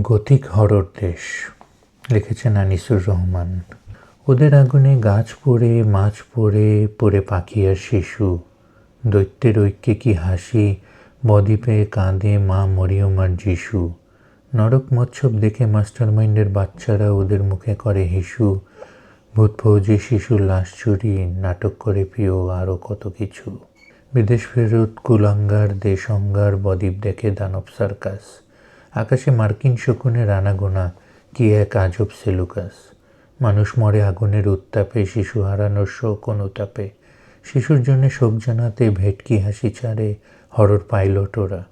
Gothic horror দেশ, লিখেছেন আনিসুর রহমান। ওদের আগুনে গাছ পড়ে, মাছ পড়ে পড়ে পাখি আর শিশু। দৈত্যের ঐক্যে কি হাসি, বদ্বীপে কাঁদে মা মরিয়ম আর যিশু। নরক মৎসব দেখে মাস্টারমাইন্ডের বাচ্চারা ওদের মুখে করে হিসু। ভূত ফৌজি শিশুর লাশ চুরি, নাটক করে প্রিয় আরও কত কিছু। বিদেশ ফেরত, কুলাঙ্গার, দেশঙ্গার, বদ্বীপ দেখে দানব সার্কাস। আকাশে মার্কিন শকুনের আনাগোনা, কি এক আজব সেলুকাস। মানুষ মরে আগুনের উত্তাপে, শিশু হারানোর শোক অনুতাপে। শিশুর জন্য শোক জানাতে ভেটকি হাসি ছাড়ে হরর পাইলট ওরা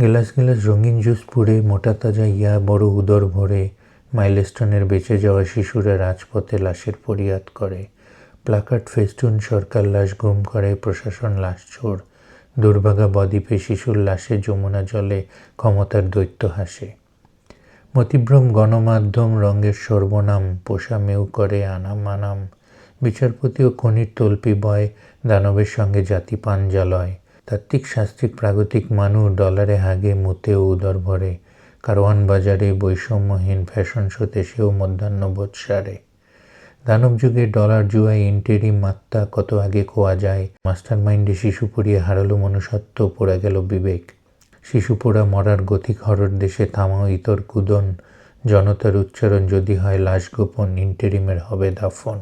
গেলাস গেলাস রঙিন জুস পুড়ে, মোটা তাজা ইয়া বড় উদর ভরে, মাইলস্টোনের বেঁচে যাওয়া শিশুরা রাজপথে লাশের পরিয়াদ করে। প্লাকার্ড ফেস্টুন সরকার লাশ গুম করে, প্রশাসন লাশ ছোড়। দুর্ভাগা বদ্বীপে শিশুর লাশে যমুনা জলে ক্ষমতার দৈত্য হাসে। মতিভ্রম গণমাধ্যম রঙের সর্বনাম পোষা মেউ করে আনাম আনাম বিচারপতি ও খনির তল্পি বয় দানবের সঙ্গে জাতি পাঞ্জালয় তাত্ত্বিক, শাস্ত্রিক, প্রাগতিক মানুষ ডলারে হাগে মুতে ও উদর ভরে। কারওয়ান বাজারে বৈষম্যহীন ফ্যাশন শোতে সেও মধ্যাহ্ন বোধ সারে। দানব যুগে ডলার জুয়ায় ইন্টেরি মাত্রা কত আগে খোয়া যায়? মাস্টার মাইন্ডে শিশু পড়িয়ে হারালো মনুষ্যত্ব, পড়ে গেল বিবেক। শিশু পোড়া মরার গতিক হরর দেশে থামাও ইতর কুদন, জনতার উচ্চারণ যদি হয় লাশ গোপন, ইন্টেরিমের হবে দাফন।